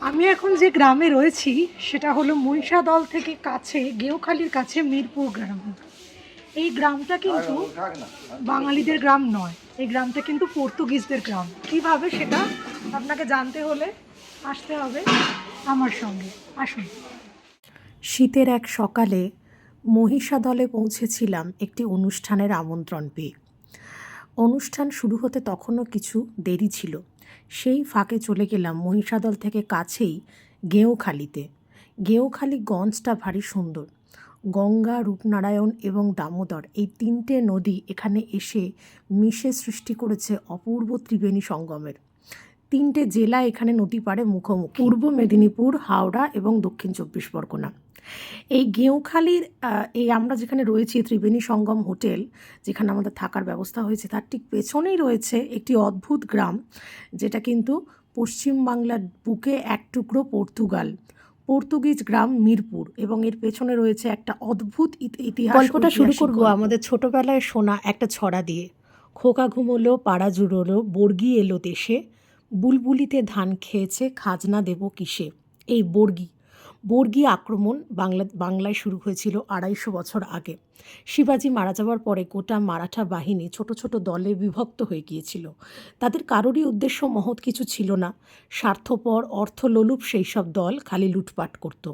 আমি এখন যে গ্রামে রয়েছি সেটা হলো মহিষাদল থেকে কাছে গেওখালির কাছে মিরপুর গ্রাম। এই গ্রামটা কিন্তু বাঙালিদের গ্রাম নয়। এই গ্রামটা কিন্তু পর্তুগিজদের গ্রাম। কীভাবে সেটা আপনাকে জানতে হলে আসতে হবে আমার সঙ্গে। আসুন। শীতের এক সকালে মহিষাদলে পৌঁছেছিলাম একটি অনুষ্ঠানের আমন্ত্রণ পেয়ে। অনুষ্ঠান শুরু হতে তখনও কিছু দেরি ছিল। সেই ফাঁকে চলে গেলাম মহিষাদল থেকে কাছেই গেঁওখালিতে। গেঁওখালি গঞ্জটা ভারী সুন্দর। গঙ্গা, রূপনারায়ণ এবং দামোদর এই তিনটে নদী এখানে এসে মিশে সৃষ্টি করেছে অপূর্ব ত্রিবেণী সঙ্গমের। তিনটে জেলা এখানে নদী পাড়ে মুখোমুখি। পূর্ব মেদিনীপুর, হাওড়া এবং দক্ষিণ চব্বিশ পরগনা। এই গেঁওখালির এই আমরা যেখানে রয়েছি ত্রিবেণী সঙ্গম হোটেল যেখানে আমাদের থাকার ব্যবস্থা হয়েছে তার ঠিক পেছনেই রয়েছে একটি অদ্ভুত গ্রাম যেটা কিন্তু পশ্চিমবাংলার বুকে এক টুকরো পর্তুগাল। পর্তুগিজ গ্রাম মিরপুর এবং এর পেছনে রয়েছে একটা অদ্ভুত ইত- ইতিহাস গল্পটা শুরু করব আমাদের ছোটবেলায় শোনা একটা ছড়া দিয়ে। খোকা ঘুমোলো পাড়া জুড়োলো বর্গি এলো দেশে বুলবুলিতে ধান খেয়েছে খাজনা দেব কিসে? এই বর্গি বর্গি আক্রমণ বাংলা, বাংলায় শুরু হয়েছিল আড়াইশো বছর আগে। শিবাজি মারা যাওয়ার পরে গোটা মারাঠা বাহিনী ছোট ছোট দলে বিভক্ত হয়ে গিয়েছিল। তাদের কারোরই উদ্দেশ্য মহৎ কিছু ছিল না। স্বার্থপর, অর্থলোলুপ সেই সব দল খালি লুটপাট করত।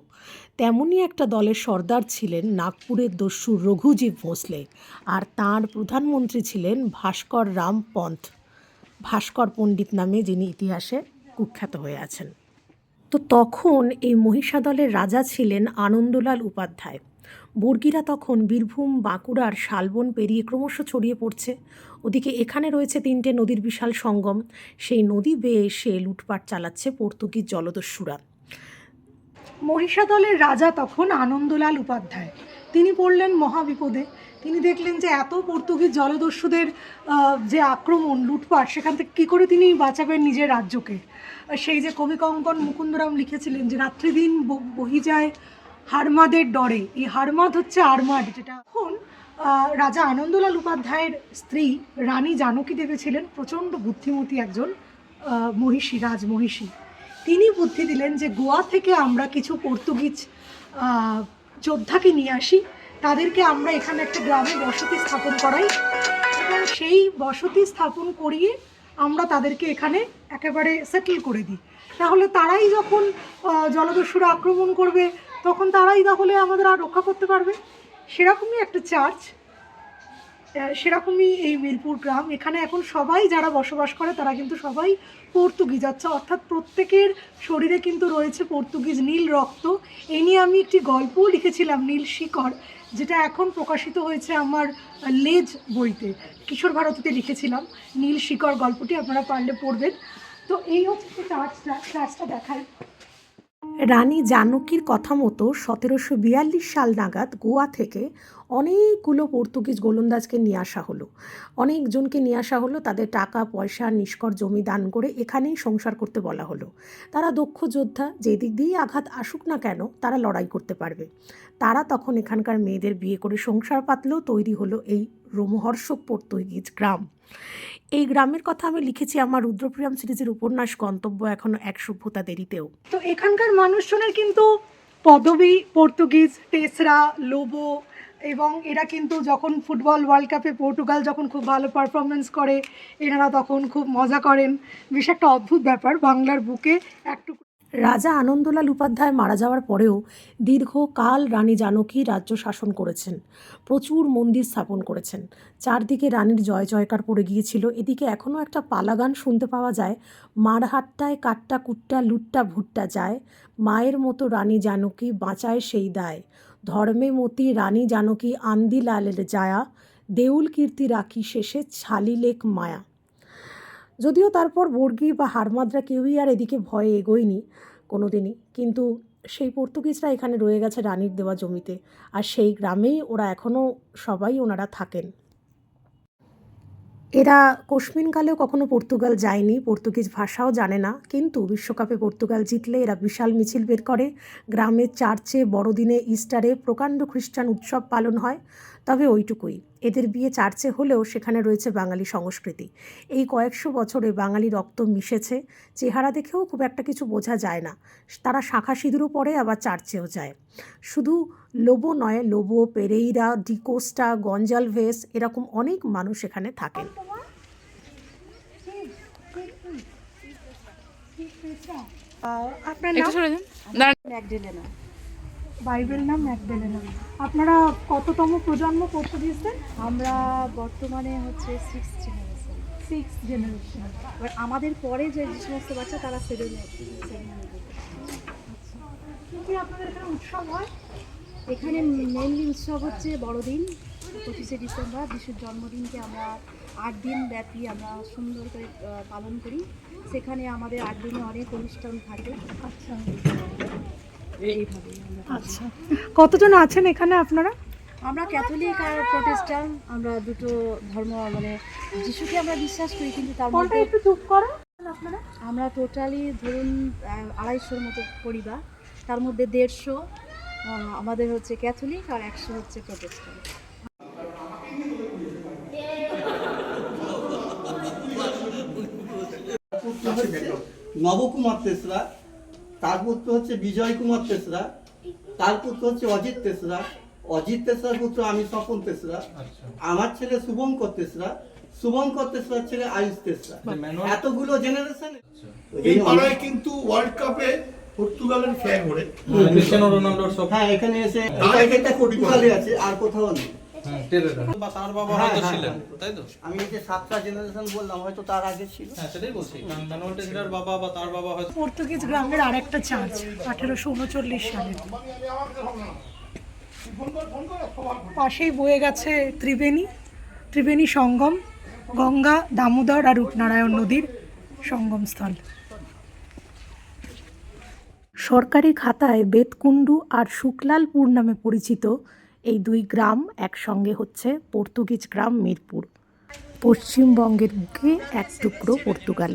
তেমনই একটা দলের সর্দার ছিলেন নাগপুরের দস্যু রঘুজীব ভোসলে আর তার প্রধানমন্ত্রী ছিলেন ভাস্কর রাম পন্থ। ভাস্কর পণ্ডিত নামে যিনি ইতিহাসে কুখ্যাত হয়ে আছেন। তো তখন এই মহিষাদলের রাজা ছিলেন আনন্দলাল উপাধ্যায়। বর্গীরা তখন বীরভূম, বাঁকুড়ার শালবন পেরিয়ে ক্রমশ ছড়িয়ে পড়ছে। ওদিকে এখানে রয়েছে তিনটে নদীর বিশাল সঙ্গম। সেই নদী বেয়ে এসে লুটপাট চালাচ্ছে পর্তুগিজ জলদস্যুরা। মহিষাদলের রাজা তখন আনন্দলাল উপাধ্যায়। তিনি পড়লেন মহাবিপদে। তিনি দেখলেন যে এত পর্তুগিজ জলদস্যুদের যে আক্রমণ, লুটপাট, সেখান থেকে কী করে তিনি বাঁচাবেন নিজের রাজ্যকে? সেই যে কবি কঙ্কন মুকুন্দরাম লিখেছিলেন যে, রাত্রিদিন বহি যায় হারমাদের ডরে। এই হারমাদ হচ্ছে আরমাদ, যেটা এখন রাজা আনন্দলাল উপাধ্যায়ের স্ত্রী রানী জানকী দেবী ছিলেন, প্রচণ্ড বুদ্ধিমতী একজন মহিষী, রাজমহিষী। তিনি বুদ্ধি দিলেন যে, গোয়া থেকে আমরা কিছু পর্তুগিজ যোদ্ধাকে নিয়ে আসি তাদেরকে আমরা এখানে একটা গ্রামে বসতি স্থাপন করাই এবং সেই বসতি স্থাপন করিয়ে আমরা তাদেরকে এখানে একেবারে সেটেল করে দিই। তাহলে তারাই যখন জলদস্যুরা আক্রমণ করবে, তখন তারাই তাহলে আমাদের আর রক্ষা করতে পারবে। সেরকমই একটা চার্চ সেরকমই এই মিরপুর গ্রাম। এখানে এখন সবাই যারা বসবাস করে, তারা কিন্তু সবাই পর্তুগিজ। আচ্ছা অর্থাৎ প্রত্যেকের শরীরে কিন্তু রয়েছে পর্তুগিজ নীল রক্ত। এই নিয়ে আমি একটি গল্পও লিখেছিলাম, নীল শিকড় যেটা এখন প্রকাশিত হয়েছে আমার লেজ বইতে। কিশোর ভারতীতে লিখেছিলাম। নীল শিকড় গল্পটি আপনারা পারলে পড়বেন। তো এই হচ্ছে চার্চটা চার্চটা দেখায় রানী জানকীর কথা মতো সতেরোশো বিয়াল্লিশ সাল নাগাদ গোয়া থেকে অনেকগুলো পর্তুগিজ গোলন্দাজকে নিয়ে আসা হলো। অনেকজনকে নিয়ে আসা হলো, তাদের টাকা, পয়সা, নিষ্কর জমি দান করে এখানেই সংসার করতে বলা হলো। তারা দক্ষ যোদ্ধা, যেদিক দিয়েই আঘাত আসুক না কেন, তারা লড়াই করতে পারবে। তারা তখন এখানকার মেয়েদের বিয়ে করে সংসার পাতলেও তৈরি হলো এই রোমহর্ষক পর্তুগিজ গ্রাম। এই গ্রামের কথা আমি লিখেছি আমার রুদ্রপ্রিয়াম সিরিজের উপন্যাস গন্তব্য এখনও এক সভ্যতা দেরিতেও। তো এখানকার মানুষজনের কিন্তু পদবি পর্তুগিজ টেসরা লোবো এবং এরা কিন্তু যখন ফুটবল ওয়ার্ল্ড কাপে পর্তুগাল যখন খুব ভালো পারফরমেন্স করে, এনারা তখন খুব মজা করেন। বেশ একটা অদ্ভুত ব্যাপার, বাংলার বুকে একটু রাজা আনন্দলাল উপাধ্যায় মারা যাওয়ার পরেও দীর্ঘকাল রানী জানকী রাজ্য শাসন করেছেন, প্রচুর মন্দির স্থাপন করেছেন। চারদিকে রানীর জয় জয়কার পড়ে গিয়েছিল। এদিকে এখনও একটা পালাগান শুনতে পাওয়া যায়। মারহাট্টায় কাট্টা কুট্টা লুট্টা ভুট্টা যায়। মায়ের মতো রানী জানকী বাঁচায় সেই দায়। ধর্মে মতি রানী জানকী আন্দিলালের জায়া। দেউল কীর্তি রাখি শেষে ছালিলেক মায়া। যদিও তারপর বর্গি বা হারমাদরা কেউই আর এদিকে ভয়ে এগোয়নি কোনো দিনই কিন্তু সেই পর্তুগিজরা এখানে রয়ে গেছে রানীর দেওয়া জমিতে আর সেই গ্রামেই ওরা এখনও সবাই ওনারা থাকেন। এরা কোশমিনকালেও কখনো পর্তুগাল যায়নি, পর্তুগিজ ভাষাও জানে না, কিন্তু বিশ্বকাপে পর্তুগাল জিতলে এরা বিশাল মিছিল বের করে, গ্রামের চার্চে বড়দিনে ইস্টারে প্রকাণ্ড খ্রিস্টান উৎসব পালন হয়, তবে ওইটুকুই। এদের বিয়ে চার্চে হলেও সেখানে রয়েছে বাঙালি সংস্কৃতি। এই কয়েকশো বছরে বাঙালি রক্ত মিশেছে চেহারা দেখেও খুব একটা কিছু বোঝা যায় না। তারা শাখা সিঁদুরও পরে আবার চার্চেও যায়। শুধু লোবো নয় লোবো পেরেইরা ডিকোস্টা গঞ্জালভেস এরকম অনেক মানুষ এখানে থাকেন। আপনার নাম? যান দাঁড়ান ম্যাকডেলেনা নাম। আপনারা কততম প্রজন্ম পর্তুগিজদের আমরা বর্তমানে হচ্ছে সিক্স জেনারেশন সিক্স জেনারেশন এবার আমাদের পরে যে যে সমস্ত বাচ্চা তারা সেভেন কি আপনাদের এখানে উৎসব হয়? এখানে মেনলি উৎসব হচ্ছে বড়দিন পঁচিশে ডিসেম্বর যিশুর জন্মদিনকে আমরা আট দিন ব্যাপী আমরা সুন্দর করে পালন করি। সেখানে আমাদের আট দিনে অনেক অনুষ্ঠান থাকে। আচ্ছা। আচ্ছা। কতজন আছেন এখানে আপনারা? আমরা ক্যাথলিক আর প্রোটেস্টান আমরা দুটো ধর্ম মানে যিশুকে আমরা বিশ্বাস করি কিন্তু তার মধ্যে একটু চুপ করো আপনারা। আমরা টোটালি ধরুন আড়াইশোর মতো পরিবার। তার মধ্যে দেড়শো আমাদের হচ্ছে ক্যাথলিক আর একশো হচ্ছে হচ্ছে নবকুমার তেসরা তার পুত্র হচ্ছে বিজয় কুমার তেসরা তার পুত্র হচ্ছে অজিত তেসরা। অজিত তেসরার পুত্র আমি স্বপন তেসরা। আমার ছেলে শুভঙ্কর তেসরা শুভঙ্কর তেসরার ছেলে আয়ুষ তেসরা। এতগুলো জেনারেশন এই পাড়ায় কিন্তু ওয়ার্ল্ড কাপে পর্তুগালের ফ্ল্যাগ ওড়ে ক্রিস্টিয়ানো রোনাল্ডোর সব হ্যাঁ এখানে এসে এটা পর্তুগালে আছে আর কোথাও নেই। বা তার বাবা হয়তো ছিলেন। তাই তো? আমি যে সাতটা জেনারেশন বললাম হয়তো তার আগে ছিল। হ্যাঁ সেটাই বলছি ম্যানুয়াল টেসিলার বাবা বা তার বাবা হয়তো পর্তুগিজ গ্রামের আরেকটা চার্চ আঠেরোশো উনচল্লিশ সালে। পাশেই বয়ে গেছে ত্রিবেণী ত্রিবেণী সঙ্গম গঙ্গা দামোদর আর রূপনারায়ণ নদীর সঙ্গমস্থল। সরকারি খাতায় বেতকুণ্ডু আর শুক্লালপুর নামে পরিচিত এই দুই গ্রাম একসঙ্গে হচ্ছে পর্তুগিজ গ্রাম মিরপুর। পশ্চিমবঙ্গের বুকে এক টুকরো পর্তুগাল।